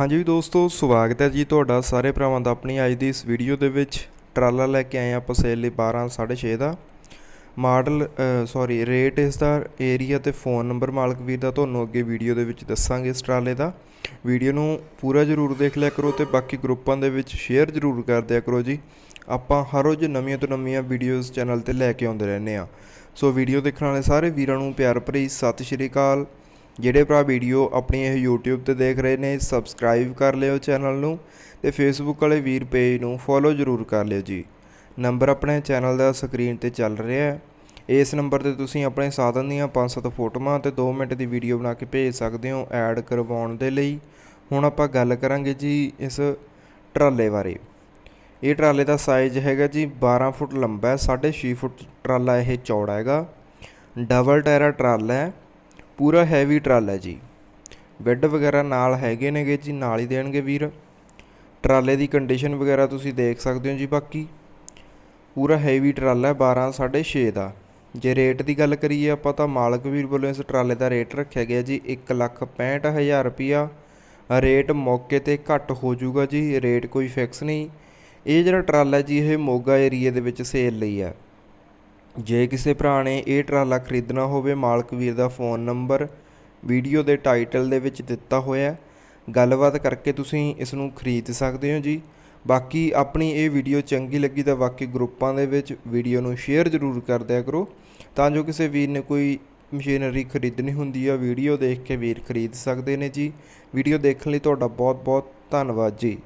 ਹਾਂਜੀ ਦੋਸਤੋ, ਸਵਾਗਤ ਹੈ ਜੀ ਤੁਹਾਡਾ ਸਾਰੇ ਭਰਾਵਾਂ ਦਾ ਆਪਣੀ ਅੱਜ ਦੀ ਇਸ ਵੀਡੀਓ ਦੇ ਵਿੱਚ। ਟਰਾਲਾ ਲੈ ਕੇ ਆਏ ਹਾਂ ਆਪਾਂ ਸੇਲ ਲਈ 12 6.5 ਦਾ। ਮਾਡਲ ਸੌਰੀ ਰੇਟ ਇਸ ਦਾ ਏਰੀਆ ਤੇ ਫੋਨ ਨੰਬਰ ਮਾਲਕ ਵੀਰ ਦਾ ਤੁਹਾਨੂੰ ਅੱਗੇ ਵੀਡੀਓ ਦੇ ਵਿੱਚ ਦੱਸਾਂਗੇ ਇਸ ਟਰਾਲੇ ਦਾ। ਵੀਡੀਓ ਨੂੰ ਪੂਰਾ ਜ਼ਰੂਰ ਦੇਖ ਲਿਆ ਕਰੋ ਤੇ ਬਾਕੀ ਗਰੁੱਪਾਂ ਦੇ ਵਿੱਚ ਸ਼ੇਅਰ ਜ਼ਰੂਰ ਕਰ ਦਿਆ ਕਰੋ ਜੀ। ਆਪਾਂ ਹਰ ਰੋਜ਼ ਨਵੀਆਂ ਤੋਂ ਨਵੀਆਂ ਵੀਡੀਓਜ਼ ਚੈਨਲ ਤੇ ਲੈ ਕੇ ਆਉਂਦੇ ਰਹਿੰਦੇ ਆ ਸੋ ਵੀਡੀਓ ਦੇਖਣ ਵਾਲੇ ਸਾਰੇ ਵੀਰਾਂ ਨੂੰ ਪਿਆਰ ਭਰੀ ਸਤਿ ਸ਼੍ਰੀ ਅਕਾਲ। ਜਿਹੜੇ ਭਰਾ ਵੀਡੀਓ ਆਪਣੀ ਇਹ YouTube ਤੇ ਦੇਖ ਰਹੇ ਨੇ ਸਬਸਕ੍ਰਾਈਬ ਕਰ ਲਿਓ ਚੈਨਲ ਨੂੰ ਤੇ Facebook ਵਾਲੇ ਵੀਰ ਪੇਜ ਨੂੰ ਫੋਲੋ ਜ਼ਰੂਰ ਕਰ ਲਿਓ ਜੀ। ਨੰਬਰ ਆਪਣੇ ਚੈਨਲ ਦਾ ਸਕਰੀਨ ਤੇ ਚੱਲ ਰਿਹਾ ਹੈ। ਇਸ ਨੰਬਰ ਤੇ ਤੁਸੀਂ ਆਪਣੇ ਸਾਧਨ ਦੀਆਂ 5-7 ਫੋਟੋਆਂ ਤੇ 2 ਮਿੰਟ ਦੀ ਵੀਡੀਓ ਬਣਾ ਕੇ ਭੇਜ ਸਕਦੇ ਹੋ ਐਡ ਕਰਵਾਉਣ ਦੇ ਲਈ। ਹੁਣ ਆਪਾਂ ਗੱਲ ਕਰਾਂਗੇ ਜੀ ਇਸ ਟਰਾਲੇ ਬਾਰੇ। ਇਹ ਟਰਾਲੇ ਦਾ ਸਾਈਜ਼ ਹੈਗਾ ਜੀ 12 ਫੁੱਟ ਲੰਬਾ ਹੈ 6.5 ਫੁੱਟ ਟਰਾਲਾ ਇਹ ਚੌੜਾ ਹੈਗਾ। ਡਬਲ ਟਾਇਰਾ ਟਰਾਲਾ ਹੈ। ਪੂਰਾ ਹੈਵੀ ਟਰਾਲਾ ਹੈ ਜੀ। ਬੈੱਡ ਵਗੈਰਾ ਨਾਲ ਹੈਗੇ ਨੇਗੇ ਜੀ, ਨਾਲ ਹੀ ਦੇਣਗੇ ਵੀਰ। ਟਰਾਲੇ ਦੀ ਕੰਡੀਸ਼ਨ ਵਗੈਰਾ ਤੁਸੀਂ ਦੇਖ ਸਕਦੇ ਹੋ ਜੀ ਬਾਕੀ। ਪੂਰਾ ਹੈਵੀ ਟਰਾਲਾ ਹੈ 12 6.5 ਦਾ। ਜੇ ਰੇਟ ਦੀ ਗੱਲ ਕਰੀਏ ਆਪਾਂ ਤਾਂ ਮਾਲਕ ਵੀਰ ਵੱਲੋਂ ਇਸ ਟਰਾਲੇ ਦਾ ਰੇਟ ਰੱਖਿਆ ਗਿਆ ਜੀ 165000 ਰੁਪਿਆ ਰੇਟ ਮੌਕੇ ਤੇ ਘੱਟ ਹੋ ਜਾਊਗਾ ਜੀ ਰੇਟ ਕੋਈ ਫਿਕਸ ਨਹੀਂ। ਇਹ ਜਿਹੜਾ ਟਰਾਲਾ ਜੀ, ਇਹ ਮੋਗਾ ਏਰੀਏ ਦੇ ਵਿੱਚ ਸੇਲ ਲਈ ਹੈ। ਜੇ ਕਿਸੇ ਭਰਾ ਨੇ ਇਹ ਟਰਾਲਾ ਖਰੀਦਣਾ ਹੋਵੇ, ਮਾਲਕ ਵੀਰ ਦਾ ਫੋਨ ਨੰਬਰ, ਵੀਡੀਓ ਦੇ ਟਾਈਟਲ ਦੇ ਵਿੱਚ ਦਿੱਤਾ ਹੋਇਆ ਗੱਲਬਾਤ ਕਰਕੇ ਤੁਸੀਂ ਇਸ ਨੂੰ ਖਰੀਦ ਸਕਦੇ ਹੋ ਜੀ। ਬਾਕੀ ਆਪਣੀ ਇਹ ਵੀਡੀਓ ਚੰਗੀ ਲੱਗੀ ਤਾਂ ਬਾਕੀ ਗਰੁੱਪਾਂ ਦੇ ਵਿੱਚ ਵੀਡੀਓ ਨੂੰ ਸ਼ੇਅਰ ਜ਼ਰੂਰ ਕਰ ਦਿਆ ਕਰੋ। ਤਾਂ ਜੋ ਕਿਸੇ ਵੀਰ ਨੇ ਕੋਈ ਮਸ਼ੀਨਰੀ ਖਰੀਦਣੀ ਹੁੰਦੀ ਆ, ਵੀਡੀਓ ਦੇਖ ਕੇ ਵੀਰ ਖਰੀਦ ਸਕਦੇ ਨੇ ਜੀ। ਵੀਡੀਓ ਦੇਖਣ ਲਈ ਤੁਹਾਡਾ ਬਹੁਤ ਬਹੁਤ ਧੰਨਵਾਦ ਜੀ।